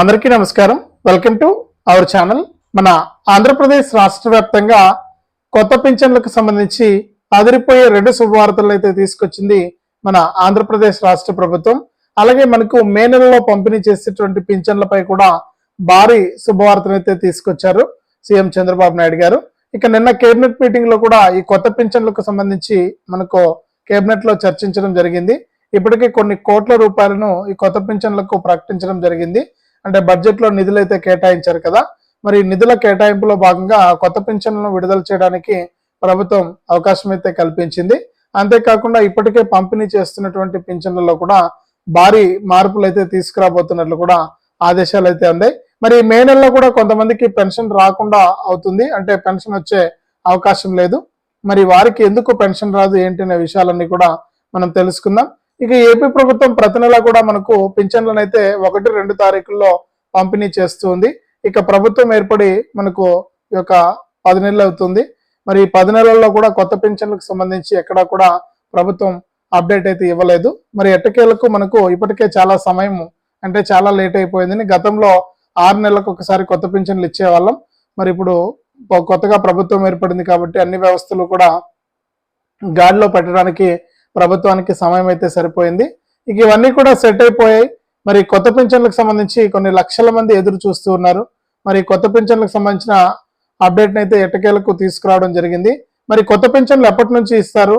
అందరికీ నమస్కారం. Welcome to our channel మన ఆంధ్రప్రదేశ్ రాష్ట్ర వ్యాప్తంగా కొత్త పింఛన్లకు సంబంధించి అదిరిపోయే రెండు శుభవార్తలు అయితే తీసుకొచ్చింది మన ఆంధ్రప్రదేశ్ రాష్ట్ర ప్రభుత్వం. అలాగే మనకు మే నెలలో పంపిణీ చేసేటువంటి పింఛన్లపై కూడా భారీ శుభవార్తను అయితే తీసుకొచ్చారు సీఎం చంద్రబాబు నాయుడు గారు. ఇక నిన్న కేబినెట్ మీటింగ్లో కూడా ఈ కొత్త పింఛన్లకు సంబంధించి మనకు కేబినెట్లో చర్చించడం జరిగింది. ఇప్పటికే కొన్ని కోట్ల రూపాయలను ఈ కొత్త పింఛన్లకు ప్రకటించడం జరిగింది. అంటే బడ్జెట్లో నిధులు అయితే కేటాయించారు కదా మరి నిధుల కేటాయింపులో భాగంగా కొత్త పెన్షన్లను విడుదల చేయడానికి ప్రభుత్వం అవకాశం అయితే కల్పించింది. అంతేకాకుండా ఇప్పటికే పంపిణీ చేస్తున్నటువంటి పింఛన్లలో కూడా భారీ మార్పులు అయితే తీసుకురాబోతున్నట్లు కూడా ఆదేశాలు అయితే ఉన్నాయి మరి మే నెలలో కూడా కొంతమందికి పెన్షన్ రాకుండా అవుతుంది అంటే పెన్షన్ వచ్చే అవకాశం లేదు. మరి వారికి ఎందుకు పెన్షన్ రాదు ఏంటి అనే విషయాలన్నీ కూడా మనం తెలుసుకుందాం. ఇక ఏపీ ప్రభుత్వం ప్రతి నెల కూడా మనకు పింఛన్లను అయితే ఒకటి రెండు తారీఖుల్లో పంపిణీ చేస్తుంది. ఇక ప్రభుత్వం ఏర్పడి మనకు ఈ యొక్క పది నెలలు అవుతుంది. మరి ఈ పది నెలల్లో కూడా కొత్త పింఛన్లకు సంబంధించి ఎక్కడా కూడా ప్రభుత్వం అప్డేట్ అయితే ఇవ్వలేదు. మరి ఎట్టకేలకు మనకు ఇప్పటికే చాలా సమయం అంటే చాలా లేట్ అయిపోయిందని గతంలో ఆరు నెలలకు ఒకసారి కొత్త పింఛన్లు ఇచ్చేవాళ్ళం. మరి ఇప్పుడు కొత్తగా ప్రభుత్వం ఏర్పడింది కాబట్టి అన్ని వ్యవస్థలు కూడా గాడిలో పెట్టడానికి ప్రభుత్వానికి సమయం అయితే సరిపోయింది. ఇక ఇవన్నీ కూడా సెట్ అయిపోయాయి. మరి కొత్త పింఛన్లకు సంబంధించి కొన్ని లక్షల మంది ఎదురు చూస్తూ ఉన్నారు. మరి కొత్త పింఛన్లకు సంబంధించిన అప్డేట్ అయితే ఎట్టకేలకు తీసుకురావడం జరిగింది. మరి కొత్త పింఛన్లు ఎప్పటి నుంచి ఇస్తారు?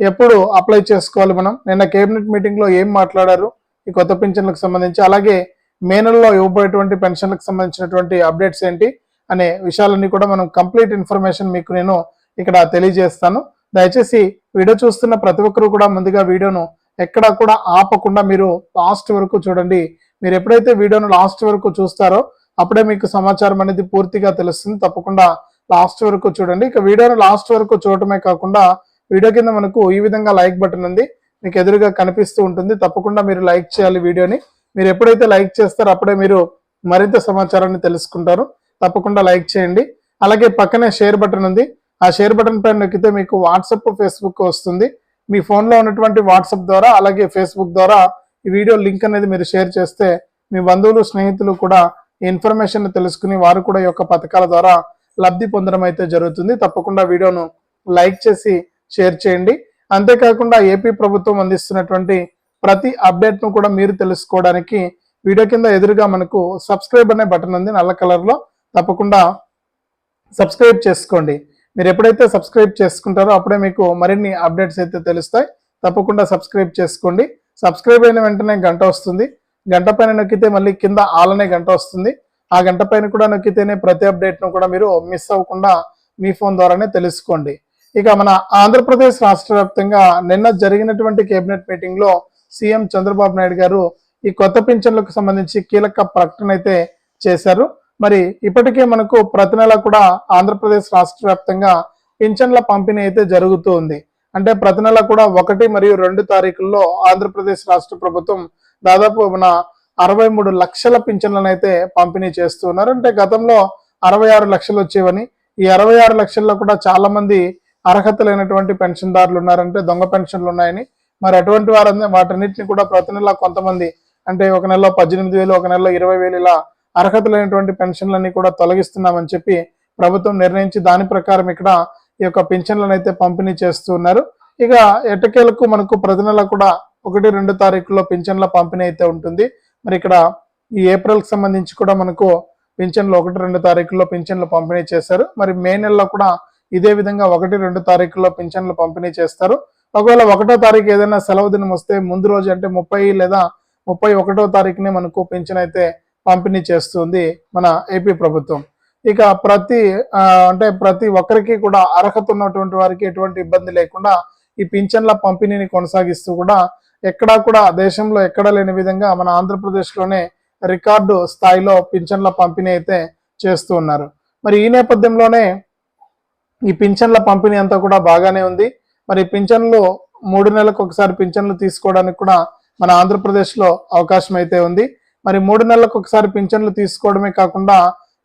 ఎప్పుడు అప్లై చేసుకోవాలి మనం? నిన్న కేబినెట్ మీటింగ్లో ఏం మాట్లాడారు? ఈ కొత్త పింఛన్లకు సంబంధించి అలాగే మే నెలలో ఇవ్వబోయేటువంటి పెన్షన్లకు సంబంధించినటువంటి అప్డేట్స్ ఏంటి? అనే విషయాలన్నీ కూడా మనం కంప్లీట్ ఇన్ఫర్మేషన్ మీకు నేను ఇక్కడ తెలియజేస్తాను. దయచేసి వీడియో చూస్తున్న ప్రతి ఒక్కరు కూడా ముందుగా వీడియోను ఎక్కడా కూడా ఆపకుండా మీరు లాస్ట్ వరకు చూడండి. మీరు ఎప్పుడైతే వీడియోను లాస్ట్ వరకు చూస్తారో అప్పుడే మీకు సమాచారం అనేది పూర్తిగా తెలుస్తుంది. తప్పకుండా లాస్ట్ వరకు చూడండి. ఇక వీడియోను లాస్ట్ వరకు చూడటమే కాకుండా వీడియో కింద మనకు ఈ విధంగా లైక్ బటన్ ఉంది. మీకు ఎదురుగా కనిపిస్తూ ఉంటుంది. తప్పకుండా మీరు లైక్ చేయాలి వీడియోని. మీరు ఎప్పుడైతే లైక్ చేస్తారో అప్పుడే మీరు మరింత సమాచారాన్ని తెలుసుకుంటారు. తప్పకుండా లైక్ చేయండి. అలాగే పక్కనే షేర్ బటన్ ఉంది. ఆ షేర్ బటన్ పైన నొక్కితే మీకు వాట్సాప్ ఫేస్బుక్ వస్తుంది. మీ ఫోన్లో ఉన్నటువంటి వాట్సాప్ ద్వారా అలాగే ఫేస్బుక్ ద్వారా ఈ వీడియో లింక్ అనేది మీరు షేర్ చేస్తే మీ బంధువులు స్నేహితులు కూడా ఈ ఇన్ఫర్మేషన్ తెలుసుకుని వారు కూడా ఈ యొక్క పథకాల ద్వారా లబ్ధి పొందడం అయితే జరుగుతుంది. తప్పకుండా వీడియోను లైక్ చేసి షేర్ చేయండి. అంతేకాకుండా ఏపీ ప్రభుత్వం అందిస్తున్నటువంటి ప్రతి అప్డేట్ను కూడా మీరు తెలుసుకోవడానికి వీడియో కింద ఎదురుగా మనకు సబ్స్క్రైబ్ అనే బటన్ ఉంది నల్ల కలర్లో తప్పకుండా సబ్స్క్రైబ్ చేసుకోండి. మీరు ఎప్పుడైతే సబ్స్క్రైబ్ చేసుకుంటారో అప్పుడే మీకు మరిన్ని అప్డేట్స్ అయితే తెలుస్తాయి. తప్పకుండా సబ్స్క్రైబ్ చేసుకోండి. సబ్స్క్రైబ్ అయిన వెంటనే గంట వస్తుంది. గంట పైన నొక్కితే మళ్ళీ కింద ఆలనే గంట వస్తుంది. ఆ గంట పైన కూడా నొక్కితేనే ప్రతి అప్డేట్ను కూడా మీరు మిస్ అవ్వకుండా మీ ఫోన్ ద్వారానే తెలుసుకోండి. ఇక మన ఆంధ్రప్రదేశ్ రాష్ట్ర వ్యాప్తంగా నిన్న జరిగినటువంటి కేబినెట్ మీటింగ్లో సీఎం చంద్రబాబు నాయుడు గారు ఈ కొత్త పింఛన్లకు సంబంధించి కీలక ప్రకటన అయితే చేశారు. మరి ఇప్పటికే మనకు ప్రతి నెల కూడా ఆంధ్రప్రదేశ్ రాష్ట్ర వ్యాప్తంగా పింఛన్ల పంపిణీ అయితే జరుగుతూ ఉంది. అంటే ప్రతి నెల కూడా ఒకటి మరియు రెండు తారీఖుల్లో ఆంధ్రప్రదేశ్ రాష్ట్ర ప్రభుత్వం దాదాపు మన అరవై మూడు లక్షల పింఛన్లను అయితే పంపిణీ చేస్తున్నారు అంటే గతంలో అరవై ఆరు లక్షలు వచ్చేవని ఈ అరవై ఆరు లక్షల్లో కూడా చాలా మంది అర్హత లేనటువంటి పెన్షన్దారులు ఉన్నారంటే దొంగ పెన్షన్లు ఉన్నాయని. మరి అటువంటి వారందరూ వాటన్నిటిని కూడా ప్రతి నెల కొంతమంది అంటే ఒక నెలలో పద్దెనిమిది వేలు ఒక నెలలో ఇరవై వేలు ఇలా అర్హత లేనటువంటి పెన్షన్లన్నీ కూడా తొలగిస్తున్నామని చెప్పి ప్రభుత్వం నిర్ణయించి దాని ప్రకారం ఇక్కడ ఈ యొక్క పెన్షన్లను అయితే పంపిణీ చేస్తూ ఉన్నారు ఇక ఎటకేలకు మనకు ప్రతి నెల కూడా ఒకటి రెండు తారీఖుల్లో పింఛన్ల పంపిణీ అయితే ఉంటుంది. మరి ఇక్కడ ఈ ఏప్రిల్కి సంబంధించి కూడా మనకు పింఛన్లు ఒకటి రెండు తారీఖుల్లో పింఛన్లు పంపిణీ చేశారు. మరి మే నెలలో కూడా ఇదే విధంగా ఒకటి రెండు తారీఖుల్లో పింఛన్లు పంపిణీ చేస్తారు. ఒకవేళ ఒకటో తారీఖు ఏదైనా సెలవు దినం వస్తే ముందు రోజు అంటే ముప్పై లేదా ముప్పై ఒకటో తారీఖునే మనకు పింఛన్ అయితే పంపిణీ చేస్తుంది మన ఏపీ ప్రభుత్వం. ఇక ప్రతి అంటే ప్రతి ఒక్కరికి కూడా అర్హత ఉన్నటువంటి వారికి ఎటువంటి ఇబ్బంది లేకుండా ఈ పింఛన్ల పంపిణీని కొనసాగిస్తూ కూడా ఎక్కడా కూడా దేశంలో ఎక్కడా లేని విధంగా మన ఆంధ్రప్రదేశ్లోనే రికార్డు స్థాయిలో పింఛన్ల పంపిణీ అయితే చేస్తూ ఉన్నారు. మరి ఈ నేపథ్యంలోనే ఈ పింఛన్ల పంపిణీ అంతా కూడా బాగానే ఉంది. మరి పింఛన్లు మూడు నెలలకు ఒకసారి పింఛన్లు తీసుకోవడానికి కూడా మన ఆంధ్రప్రదేశ్లో అవకాశం అయితే ఉంది. మరి మూడు నెలలకు ఒకసారి పింఛన్లు తీసుకోవడమే కాకుండా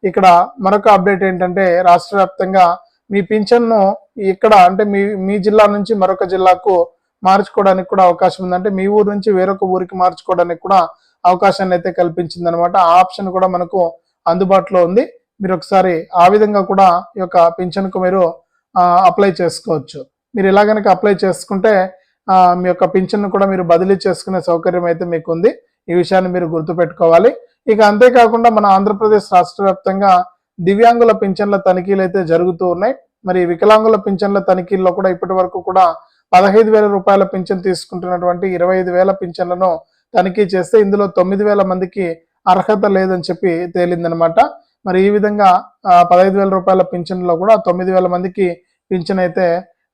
ఇక్కడ మరొక అప్డేట్ ఏంటంటే రాష్ట్ర వ్యాప్తంగా మీ పింఛన్ను ఇక్కడ అంటే మీ మీ జిల్లా నుంచి మరొక జిల్లాకు మార్చుకోవడానికి కూడా అవకాశం ఉందంటే మీ ఊరు నుంచి వేరొక ఊరికి మార్చుకోవడానికి కూడా అవకాశాన్ని అయితే కల్పించింది అనమాట ఆ ఆప్షన్ కూడా మనకు అందుబాటులో ఉంది. మీరు ఒకసారి ఆ విధంగా కూడా ఈ యొక్క పింఛన్కు మీరు అప్లై చేసుకోవచ్చు. మీరు ఇలా కనుక అప్లై చేసుకుంటే మీ యొక్క పింఛన్ను కూడా మీరు బదిలీ చేసుకునే సౌకర్యం అయితే మీకు ఉంది ఈ విషయాన్ని మీరు గుర్తుపెట్టుకోవాలి. ఇక అంతేకాకుండా మన ఆంధ్రప్రదేశ్ రాష్ట్ర వ్యాప్తంగా దివ్యాంగుల పింఛన్ల తనిఖీలు అయితే జరుగుతూ ఉన్నాయి. మరి వికలాంగుల పింఛన్ల తనిఖీల్లో కూడా ఇప్పటి వరకు కూడా పదహైదు వేల రూపాయల పింఛన్ తీసుకుంటున్నటువంటి ఇరవై ఐదు వేల పింఛన్లను తనిఖీ చేస్తే ఇందులో తొమ్మిది వేల మందికి అర్హత లేదని చెప్పి తేలిందనమాట. మరి ఈ విధంగా పదహైదు వేల రూపాయల పింఛన్లో కూడా తొమ్మిది వేల మందికి పింఛన్ అయితే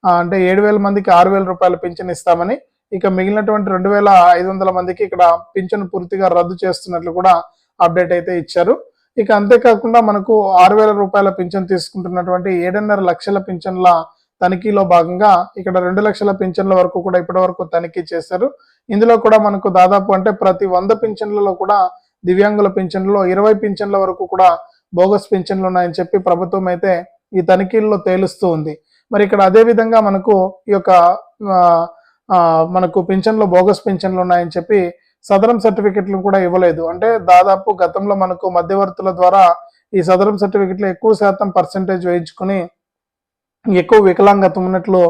అంటే ఏడు వేల మందికి ఆరు వేల రూపాయల పింఛన్ ఇస్తామని ఇక మిగిలినటువంటి రెండు వేల ఐదు వందల మందికి ఇక్కడ పింఛను పూర్తిగా రద్దు చేస్తున్నట్లు కూడా అప్డేట్ అయితే ఇచ్చారు. ఇక అంతేకాకుండా మనకు ఆరు వేల రూపాయల పింఛన్ తీసుకుంటున్నటువంటి ఏడున్నర లక్షల పింఛన్ల తనిఖీలో భాగంగా ఇక్కడ రెండు లక్షల పింఛన్ల వరకు కూడా ఇప్పటి వరకు తనిఖీ చేశారు. ఇందులో కూడా మనకు దాదాపు అంటే ప్రతి వంద పింఛన్లలో కూడా దివ్యాంగుల పింఛన్లలో ఇరవై పింఛన్ల వరకు కూడా బోగస్ పింఛన్లు ఉన్నాయని చెప్పి ప్రభుత్వం అయితే ఈ తనిఖీల్లో తేలుస్తూ ఉంది. మరి ఇక్కడ అదే విధంగా మనకు ఈ యొక్క మనకు పింఛన్లో బోగస్ పింఛన్లు ఉన్నాయని చెప్పి సదరం సర్టిఫికెట్లు కూడా ఇవ్వలేదు. అంటే దాదాపు గతంలో మనకు మధ్యవర్తుల ద్వారా ఈ సదరం సర్టిఫికెట్లు ఎక్కువ శాతం పర్సంటేజ్ వేయించుకుని ఎక్కువ వికలాంగత్వం ఉన్నట్లు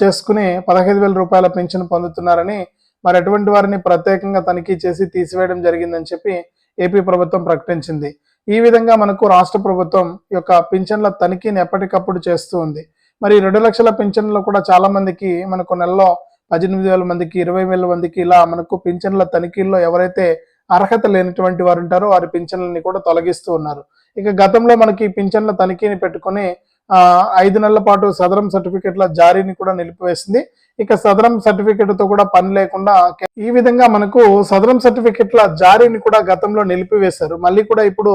చేసుకుని పదహైదు వేల రూపాయల పెన్షన్ పొందుతున్నారని మరి అటువంటి వారిని ప్రత్యేకంగా తనిఖీ చేసి తీసివేయడం జరిగిందని చెప్పి ఏపీ ప్రభుత్వం ప్రకటించింది. ఈ విధంగా మనకు రాష్ట్ర ప్రభుత్వం యొక్క పింఛన్ల తనిఖీని ఎప్పటికప్పుడు చేస్తూ ఉంది. మరి రెండు లక్షల పింఛన్లు కూడా చాలా మందికి మనకు నెలలో పద్దెనిమిది వేల మందికి ఇరవై వేల మందికి ఇలా మనకు పింఛన్ల తనిఖీల్లో ఎవరైతే అర్హత లేనటువంటి వారు ఉంటారో వారి పింఛన్లని కూడా తొలగిస్తూ ఉన్నారు. ఇక గతంలో మనకి పింఛన్ల తనిఖీని పెట్టుకొని ఐదు నెలల పాటు సదరం సర్టిఫికెట్ల జారీని కూడా నిలిపివేసింది. ఇక సదరం సర్టిఫికెట్తో కూడా పని లేకుండా ఈ విధంగా మనకు సదరం సర్టిఫికెట్ల జారీని కూడా గతంలో నిలిపివేశారు. మళ్ళీ కూడా ఇప్పుడు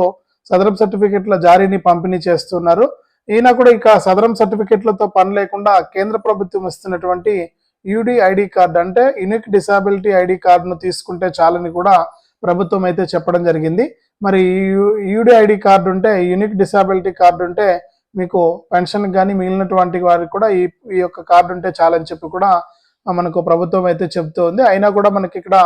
సదరం సర్టిఫికెట్ల జారీని పంపిణీ చేస్తున్నారు. ఈయన కూడా ఇక సదరం సర్టిఫికెట్లతో పని లేకుండా కేంద్ర ప్రభుత్వం ఇస్తున్నటువంటి యూడి ఐడి కార్డు అంటే యూనిక్ డిసాబిలిటీ ఐడి కార్డును తీసుకుంటే చాలని కూడా ప్రభుత్వం అయితే చెప్పడం జరిగింది. మరి యూడి ఐడి కార్డు ఉంటే యూనిక్ డిసాబిలిటీ కార్డు ఉంటే మీకు పెన్షన్ కానీ మిగిలినటువంటి వారికి కూడా ఈ ఈ యొక్క కార్డు ఉంటే చాలని చెప్పి కూడా మనకు ప్రభుత్వం అయితే చెబుతూ ఉంది అయినా కూడా మనకి ఇక్కడ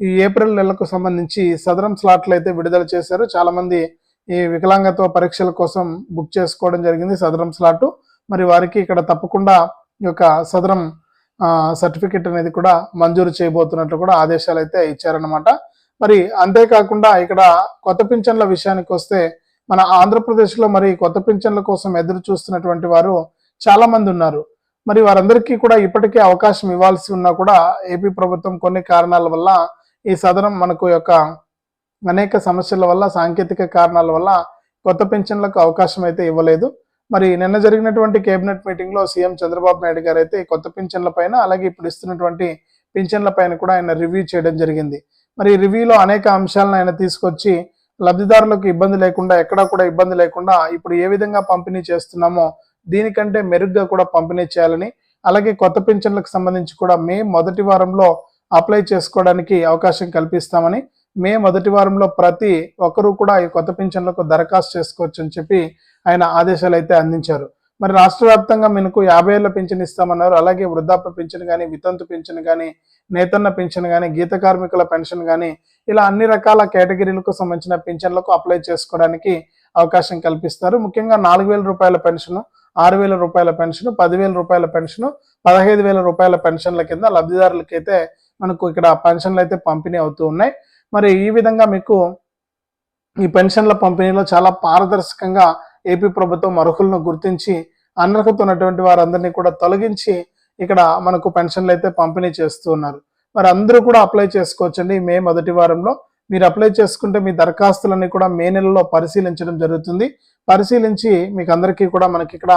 ఈ ఏప్రిల్ నెలకు సంబంధించి సదరం స్లాట్లు అయితే విడుదల చేశారు. చాలామంది ఈ వికలాంగత్వ పరీక్షల కోసం బుక్ చేసుకోవడం జరిగింది సదరం స్లాట్. మరి వారికి ఇక్కడ తప్పకుండా ఈ యొక్క సదరం సర్టిఫికెట్ అనేది కూడా మంజూరు చేయబోతున్నట్లు కూడా ఆదేశాలు అయితే ఇచ్చారనమాట మరి అంతేకాకుండా ఇక్కడ కొత్త పింఛన్ల విషయానికి వస్తే మన ఆంధ్రప్రదేశ్లో మరి కొత్త పింఛన్ల కోసం ఎదురు చూస్తున్నటువంటి వారు చాలా మంది ఉన్నారు. మరి వారందరికీ కూడా ఇప్పటికే అవకాశం ఇవ్వాల్సి ఉన్నా కూడా ఏపీ ప్రభుత్వం కొన్ని కారణాల వల్ల ఈ సదనం మనకు యొక్క అనేక సమస్యల వల్ల సాంకేతిక కారణాల వల్ల కొత్త పెన్షన్లకు అవకాశం అయితే ఇవ్వలేదు. మరి నిన్న జరిగినటువంటి కేబినెట్ మీటింగ్లో సీఎం చంద్రబాబు నాయుడు గారు అయితే కొత్త పింఛన్ల పైన అలాగే ఇప్పుడు ఇస్తున్నటువంటి పింఛన్ల పైన కూడా ఆయన రివ్యూ చేయడం జరిగింది. మరి రివ్యూలో అనేక అంశాలను ఆయన తీసుకొచ్చి లబ్ధిదారులకు ఇబ్బంది లేకుండా ఎక్కడా కూడా ఇబ్బంది లేకుండా ఇప్పుడు ఏ విధంగా పంపిణీ చేస్తున్నామో దీనికంటే మెరుగ్గా కూడా పంపిణీ చేయాలని అలాగే కొత్త పింఛన్లకు సంబంధించి కూడా మే మొదటి వారంలో అప్లై చేసుకోవడానికి అవకాశం కల్పిస్తామని మే మొదటి వారంలో ప్రతి ఒక్కరూ కూడా ఈ కొత్త పింఛన్లకు దరఖాస్తు చేసుకోవచ్చు అని చెప్పి ఆయన ఆదేశాలు అయితే అందించారు. మరి రాష్ట్ర వ్యాప్తంగా మనకు యాభై ఏళ్ళ పింఛన్ ఇస్తామన్నారు. అలాగే వృద్ధాప్య పింఛన్ కానీ వితంతు పింఛన్ కానీ నేతన్న పింఛన్ కానీ గీత కార్మికుల పెన్షన్ కానీ ఇలా అన్ని రకాల కేటగిరీలకు సంబంధించిన పింఛన్లకు అప్లై చేసుకోవడానికి అవకాశం కల్పిస్తారు. ముఖ్యంగా నాలుగు వేల రూపాయల పెన్షన్ ఆరు వేల రూపాయల పెన్షన్ పదివేల రూపాయల పెన్షన్ పదహైదు వేల రూపాయల పెన్షన్ల కింద లబ్ధిదారులకైతే మనకు ఇక్కడ పెన్షన్లు అయితే పంపిణీ అవుతూ ఉన్నాయి. మరి ఈ విధంగా మీకు ఈ పెన్షన్ల పంపిణీలో చాలా పారదర్శకంగా ఏపీ ప్రభుత్వం అర్హులను గుర్తించి అనర్హత ఉన్నటువంటి వారందరినీ కూడా తొలగించి ఇక్కడ మనకు పెన్షన్లు అయితే పంపిణీ చేస్తూ ఉన్నారు. మరి అందరూ కూడా అప్లై చేసుకోవచ్చండి. మే మొదటి వారంలో మీరు అప్లై చేసుకుంటే మీ దరఖాస్తులన్నీ కూడా మే నెలలో పరిశీలించడం జరుగుతుంది. పరిశీలించి మీకు అందరికీ కూడా మనకి ఇక్కడ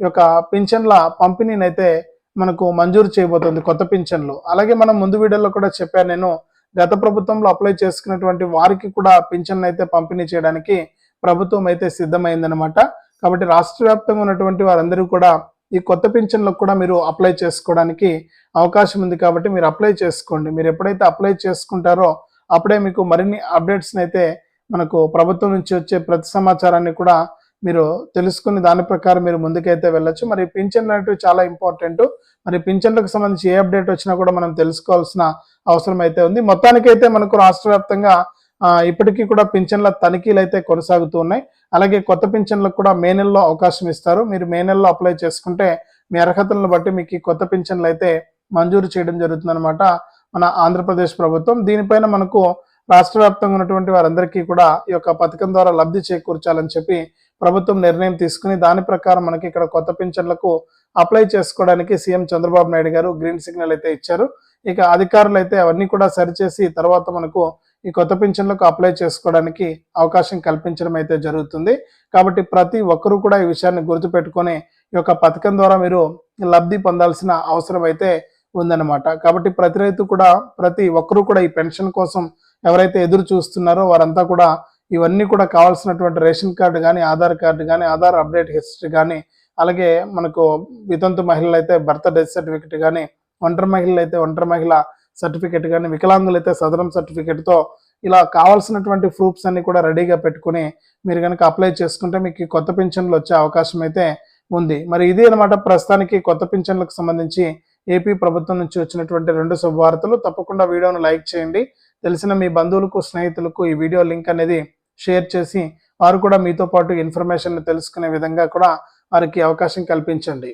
ఈ యొక్క పింఛన్ల పంపిణీని అయితే మనకు మంజూరు చేయబోతుంది కొత్త పింఛన్లు. అలాగే మనం ముందు వీడియోలో కూడా చెప్పాను నేను గత ప్రభుత్వంలో అప్లై చేసుకున్నటువంటి వారికి కూడా పింఛన్ అయితే పంపిణీ చేయడానికి ప్రభుత్వం అయితే సిద్ధమైందనమాట కాబట్టి రాష్ట్ర వ్యాప్తంగా ఉన్నటువంటి వారందరూ కూడా ఈ కొత్త పింఛన్లకు కూడా మీరు అప్లై చేసుకోవడానికి అవకాశం ఉంది కాబట్టి మీరు అప్లై చేసుకోండి. మీరు ఎప్పుడైతే అప్లై చేసుకుంటారో అప్పుడే మీకు మరిన్ని అప్డేట్స్ని అయితే మనకు ప్రభుత్వం నుంచి వచ్చే ప్రతి సమాచారాన్ని కూడా మీరు తెలుసుకుని దాని ప్రకారం మీరు ముందుకైతే వెళ్ళొచ్చు. మరి పింఛన్లు అనేవి చాలా ఇంపార్టెంట్. మరి పింఛన్లకు సంబంధించి ఏ అప్డేట్ వచ్చినా కూడా మనం తెలుసుకోవాల్సిన అవసరం అయితే ఉంది. మొత్తానికైతే మనకు రాష్ట్ర వ్యాప్తంగా ఇప్పటికీ కూడా పింఛన్ల తనిఖీలు అయితే కొనసాగుతూ ఉన్నాయి. అలాగే కొత్త పింఛన్లకు కూడా మే నెలలో అవకాశం ఇస్తారు. మీరు మే నెలలో అప్లై చేసుకుంటే మీ అర్హతలను బట్టి మీకు ఈ కొత్త పింఛన్లు అయితే మంజూరు చేయడం జరుగుతుందన్నమాట మన ఆంధ్రప్రదేశ్ ప్రభుత్వం. దీనిపైన మనకు రాష్ట్ర వ్యాప్తంగా ఉన్నటువంటి వారందరికీ కూడా ఈ యొక్క పథకం ద్వారా లబ్ధి చేకూర్చాలని చెప్పి ప్రభుత్వం నిర్ణయం తీసుకుని దాని ప్రకారం మనకి ఇక్కడ కొత్త పింఛన్లకు అప్లై చేసుకోవడానికి CM Chandrababu Naidu garu green signal అయితే ఇచ్చారు. ఇక అధికారులు అయితే అవన్నీ కూడా సరిచేసి తర్వాత మనకు ఈ కొత్త పింఛన్లకు అప్లై చేసుకోవడానికి అవకాశం కల్పించడం అయితే జరుగుతుంది. కాబట్టి ప్రతి ఒక్కరూ కూడా ఈ విషయాన్ని గుర్తుపెట్టుకొని ఈ యొక్క పథకం ద్వారా మీరు లబ్ధి పొందాల్సిన అవసరం అయితే ఉందన్నమాట. కాబట్టి ప్రతి రైతు కూడా ప్రతి ఒక్కరూ కూడా ఈ పెన్షన్ కోసం ఎవరైతే ఎదురు చూస్తున్నారో వారంతా కూడా ఇవన్నీ కూడా కావాల్సినటువంటి రేషన్ కార్డు కానీ ఆధార్ కార్డు కానీ ఆధార్ అప్డేట్ హిస్టరీ కానీ అలాగే మనకు వితంతు మహిళలు అయితే బర్త్ డెత్ సర్టిఫికెట్ కానీ ఒంటరి మహిళలు అయితే ఒంటరి మహిళ సర్టిఫికెట్ కానీ వికలాంగులు అయితే సదరం సర్టిఫికెట్తో ఇలా కావాల్సినటువంటి ప్రూఫ్స్ అన్ని కూడా రెడీగా పెట్టుకుని మీరు కనుక అప్లై చేసుకుంటే మీకు కొత్త పింఛన్లు వచ్చే అవకాశం అయితే ఉంది. మరి ఇది అనమాట ప్రస్తుతానికి కొత్త పింఛన్లకు సంబంధించి ఏపీ ప్రభుత్వం నుంచి వచ్చినటువంటి రెండు శుభవార్తలు. తప్పకుండా వీడియోను లైక్ చేయండి. తెలిసిన మీ బంధువులకు స్నేహితులకు ఈ వీడియో లింక్ అనేది షేర్ చేసి వారు కూడా మీతో పాటు ఇన్ఫర్మేషన్ తెలుసుకునే విధంగా కూడా వారికి అవకాశం కల్పించండి.